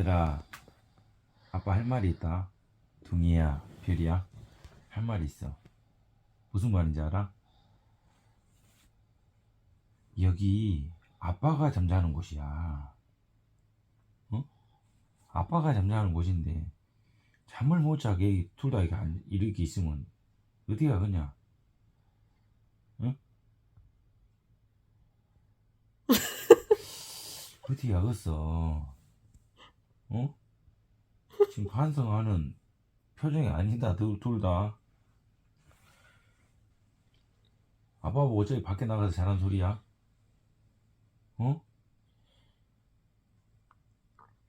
얘들아 아빠 할 말이 있다 둥이야 별이야 할 말이 있어 무슨 말인지 알아? 여기 아빠가 잠자는 곳이야 어? 아빠가 잠자는 곳인데 잠을 못 자게 둘 다 이렇게 있으면 어디 가겠냐 응? 어디 가 겠어 어? 지금 반성하는 표정이 아니다, 둘, 둘 다. 아빠 뭐 어차피 밖에 나가서 잘한 소리야? 어?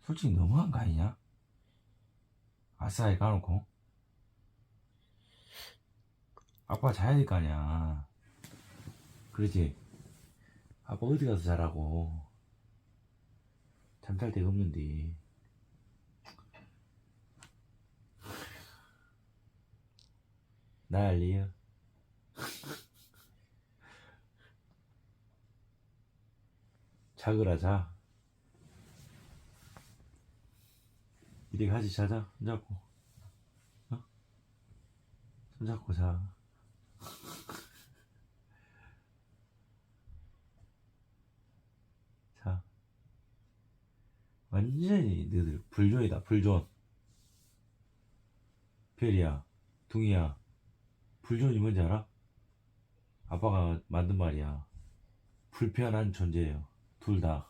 솔직히 너무한 거 아니냐? 아싸리 까놓고. 아빠 자야 될 거 아니야. 그러지? 아빠 어디 가서 자라고. 잠잘 데가 없는데. 난리야. 자그라 자. 이리 같이 자자. 손잡고. 어? 손잡고 자. 자. 완전히 너희들 불존이다. 불존. 별이야. 둥이야. 불존이 뭔지 알아? 아빠가 만든 말이야. 불편한 존재예요. 둘 다.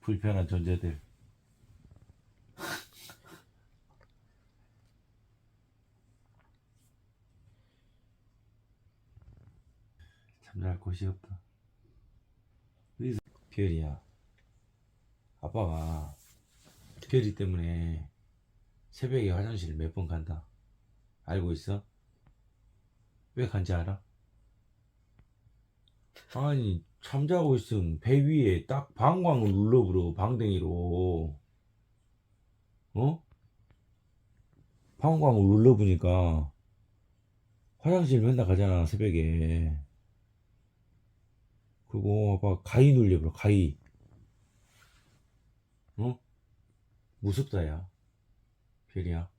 불편한 존재들. 잠잘 곳이 없다. 별이야. 아빠가 별이 때문에 새벽에 화장실 몇 번 간다. 알고 있어? 왜 간지 알아? 아니 잠자고 있음. 배 위에 딱 방광을 눌러버려 방댕이로. 어? 방광을 눌러보니까 화장실 맨날 가잖아 새벽에. 그리고 아빠 가위 눌려버려 가위. 어? 무섭다 야. 별이야.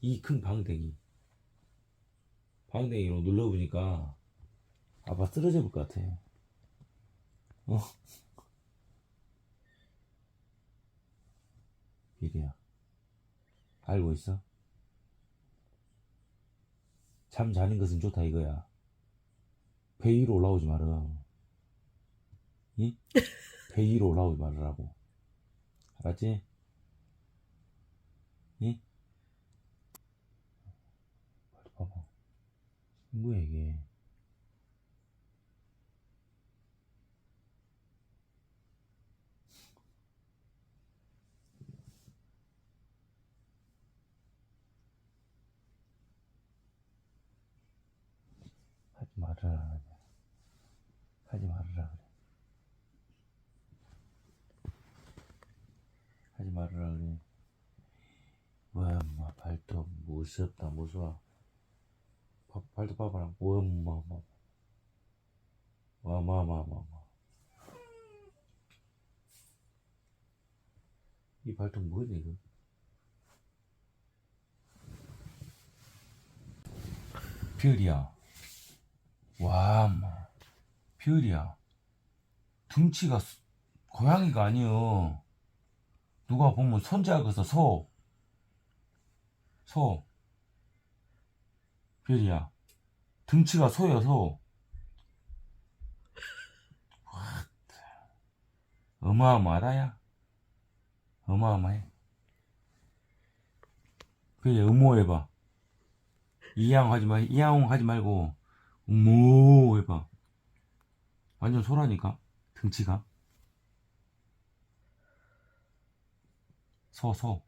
이 큰 방댕이 방댕이로 눌러보니까 아빠 쓰러져 볼 것 같아. 어? 비리야. 알고 있어? 잠 자는 것은 좋다 이거야. 배 위로 올라오지 마라. 이? 배 위로 올라오지 말으라고. 알았지? 이? 빨리 봐봐. 뭐야 이게? 하지 말으라 그래. 하지 말으라 그래. 하지 말으라 그래. 와, 엄마 발톱 무섭다 무서워. 바, 발톱 봐봐라. 와, 엄마, 엄마. 와, 마, 마, 마, 마. 이 발톱 뭐냐 이거? 별이야. 와, 엄마. 별이야. 등치가 수- 고양이가 아니여. 누가 보면 손자가서 소. 소. 별이야. 등치가 소여, 소. 와, 어마어마하다 야. 어마어마해. 그래, 음모해봐. 이양 하지 마, 이양 하지 말고, 음모 해봐. 완전 소라니까, 등치가. 소, 소.